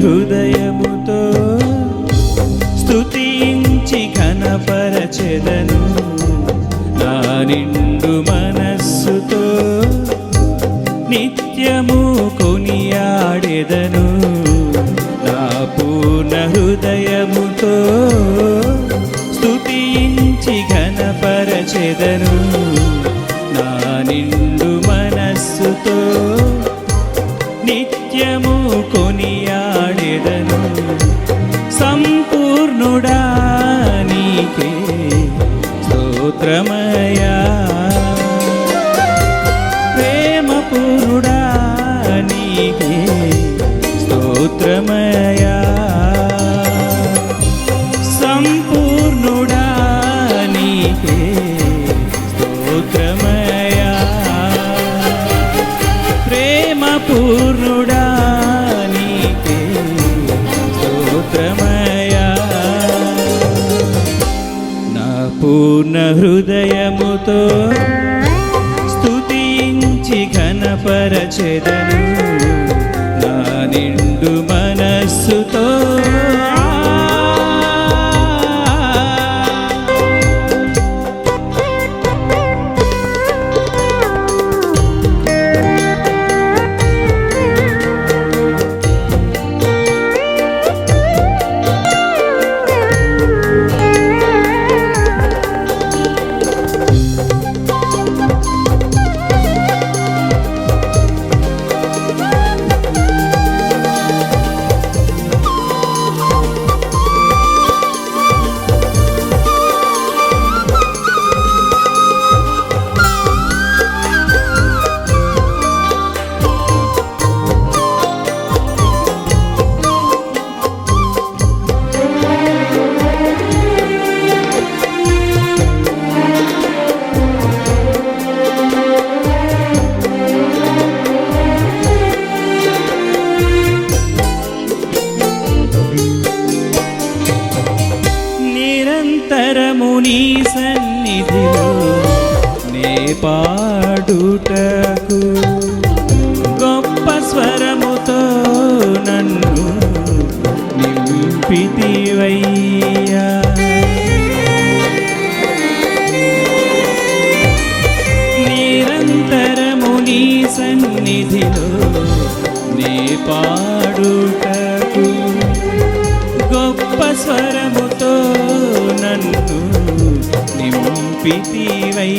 హృదయముతో స్తుతించి ఘనపరచెదను. నా నిండు మన పూర్ణుడా నీకే స్తోత్రమయా నా పూర్ణ హృదయముతో స్తుతించి ఘనపరచెదను. నా నిండు నిరంతరము నీ సన్నిధిలో నే పాడుటకు గొప్ప స్వరముతో నన్ను నింపితివయ్యా தீவை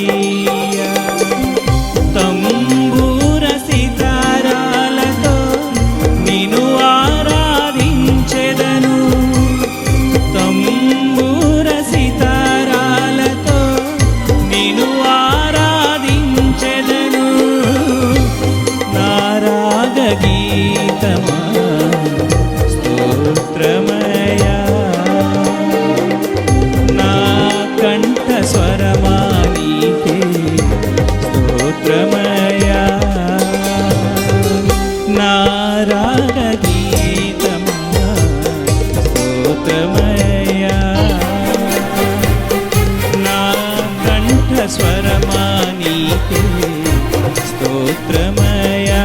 స్తోత్రమయా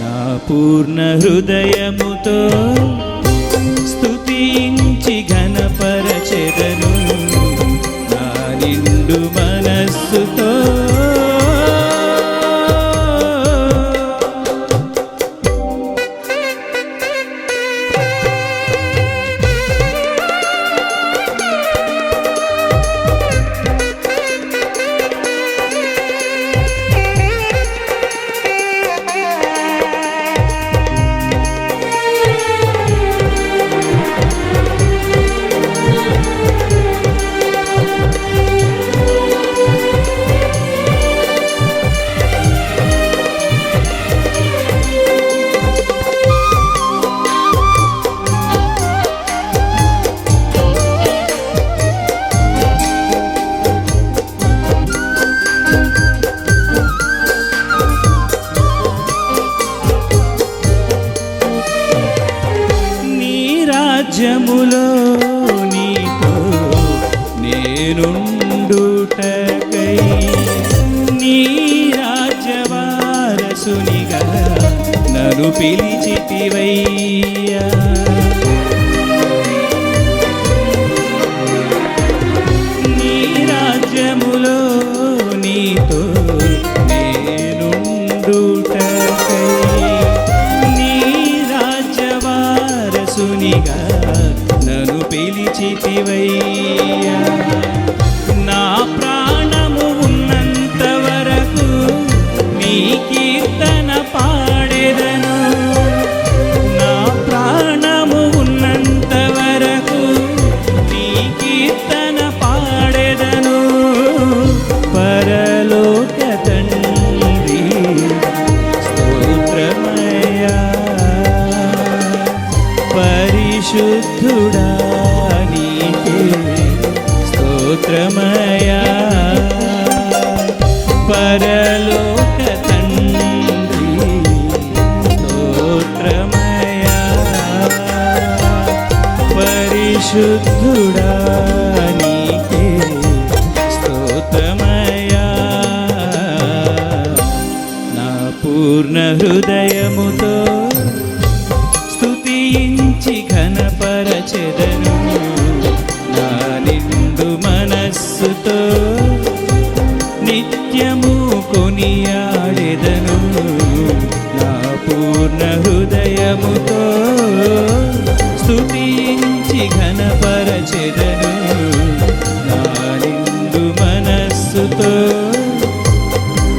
నా పూర్ణ హృదయముతో రాజ్యములో నీతో నేనుండుటకై నీ రాజ్యవారసునిగా నను పిలిచితివయ్యా. నీ రాజ్యములో నీతో నేనుండుటకై నీ రాజ్యవారసునిగా నిలిచితివయ్యా నా ప్రాణము ఉన్నంత వరకు నీ కీర్తన పాడేదను. నా ప్రాణము ఉన్నంత వరకు నీ కీర్తన పాడేదను. పరలోక తండ్రి స్తోత్రమయ్యా. పరిశుద్ధుడా. స్తోత్రమయా పరలోక తండ్రి స్తోత్రమయా పరిశుద్ధుడా నీకే స్తోత్రమయా. నా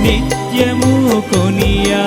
నిత్యము కొనియా